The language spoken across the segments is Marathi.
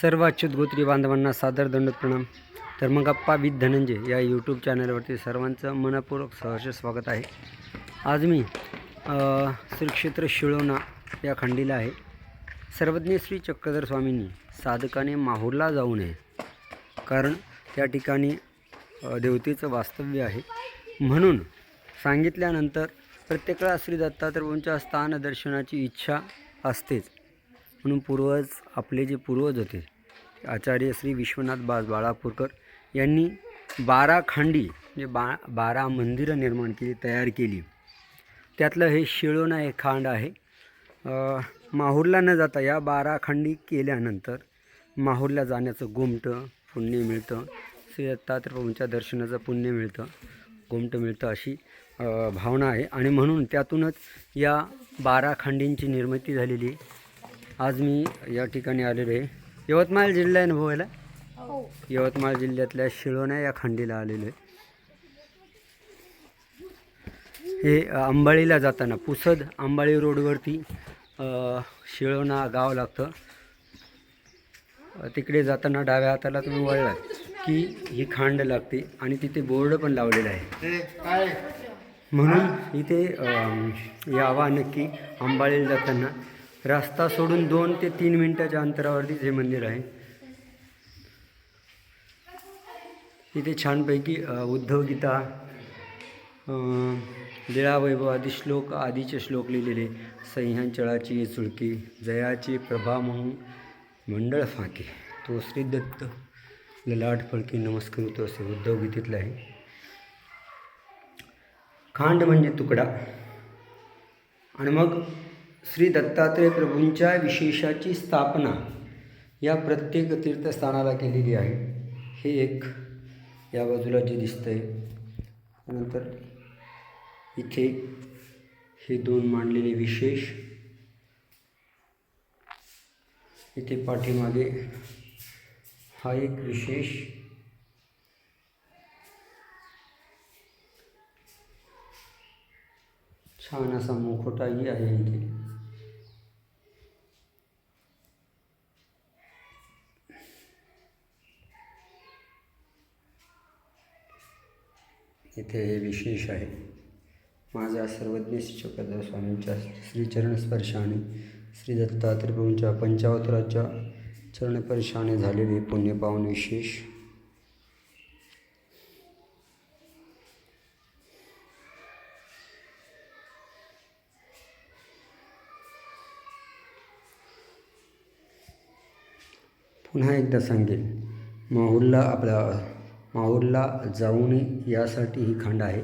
सर्व अच्युत गोत्री बांधवांना सादर दंडोत प्रणाम. तर मग अप्पा विथ धनंजय या यूट्यूब चॅनलवरती सर्वांचं मनपूर्वक सहर्ष स्वागत आहे. आज मी अ, श्री क्षेत्र या खंडीला आहे. सर्वज्ञ श्री चक्रधर स्वामींनी साधकाने माहूरला जाऊ नये. कारण त्या ठिकाणी देवतेचं वास्तव्य आहे. म्हणून सांगितल्यानंतर प्रत्येकाला श्री दत्तात्रयांच्या स्थान दर्शनाची इच्छा असतेच. म्हणून पूर्वज आपले जे पूर्वज होते आचार्य श्री विश्वनाथ बास बाळापूरकर यांनी बारा खांडी म्हणजे बा बारा मंदिरं निर्माण केली तयार केली. त्यातलं हे शिळोणा एक खांड आहे. माहूरला न जाता या बारा खांडी केल्यानंतर माहूरला जाण्याचं गोमटं पुण्य मिळतं. श्री दत्तात्रयांच्या दर्शनाचं पुण्य मिळतं गोमटं मिळतं अशी भावना आहे. आणि म्हणून त्यातूनच या बारा खांडींची निर्मिती झालेली आहे. आज मी या ठिकाणी आलेलो आहे. यवतमाळ जिल्हा आहे अनुभवायला यवतमाळ जिल्ह्यातल्या शिळोणा या खंडीला आलेलो आहे. हे अ, अंबाळीला जाताना पुसद अंबाळी रोडवरती शिळोणा गाव लागतं. तिकडे जाताना डाव्या हाताला तुम्ही वळलात की ही खांड लागते आणि तिथे बोर्ड पण लावलेला आहे. म्हणून इथे यावा नक्की अंबाळीला जाताना रस्ता सोडून दोन ते तीन मिनटाच्या अंतरावरतीच हे मंदिर आहे इथे छानपैकी उद्धव गीता अ, वैभव आदी श्लोक आदीचे श्लोक लिहिलेले सह्यांचळाची चुळकी जयाची प्रभा म्हणून मंडळ फाके. तो श्री दत्त ललाट फळकी नमस्कृत असे उद्धव गीतेतलं आहे. खांड म्हणजे तुकडा. आणि मग श्री दत्तात्रय प्रभूंच्या विशेषाची स्थापना या प्रत्येक तीर्थस्थानाला केलेली आहे. हे एक या बाजूला जे आहे नंतर इथे हे दोन मांडलेले विशेष. इथे पाठीमागे हा एक विशेष. छान असा मुखोटाही आहे इथे. इथे हे विशेष आहे. माझ्या सर्वज्ञ शिक्षकदा स्वामींच्या श्रीचरण स्पर्शाने श्री दत्तात्रय पंचावतराच्या पंचावताराच्या चरणस्पर्शाने झालेले पुण्यपावन विशेष. पुन्हा एकदा सांगेन माहुल्ला आपला माहूरला जाऊ नये यासाठी ही खांड आहे.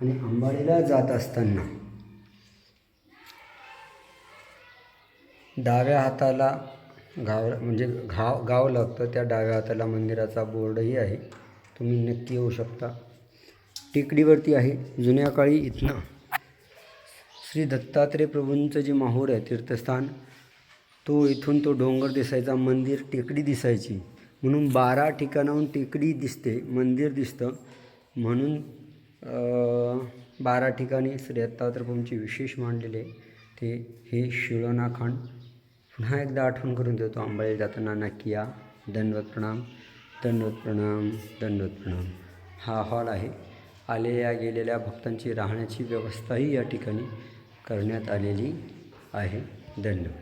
आणि अंबाडीला जात असताना डाव्या हाताला गाव म्हणजे घाव गाव लागतं. त्या डाव्या हाताला मंदिराचा बोर्डही आहे. तुम्ही नक्की येऊ शकता. टेकडीवरती आहे. जुन्या काळी इथनं श्री दत्तात्रय प्रभूंचं जे माहूर आहे तीर्थस्थान तो इथून तो डोंगर दिसायचा. मंदिर टेकडी दिसायची. म्हणून बारा ठिकाणाहून टेकडी दिसते मंदिर दिसतं. म्हणून बारा ठिकाणी श्री दत्तात्रय विशेष मांडलेले ते हे शिळोनाखंड. पुन्हा एकदा आठवण करून देतो आंबाळी जाताना नक्की या दंडवत प्रणाम दंडवत प्रणाम दंडवत प्रणाम. हा हॉल आहे. आलेल्या गेलेल्या भक्तांची राहण्याची व्यवस्थाही या ठिकाणी करण्यात आलेली आहे. धन्यवाद.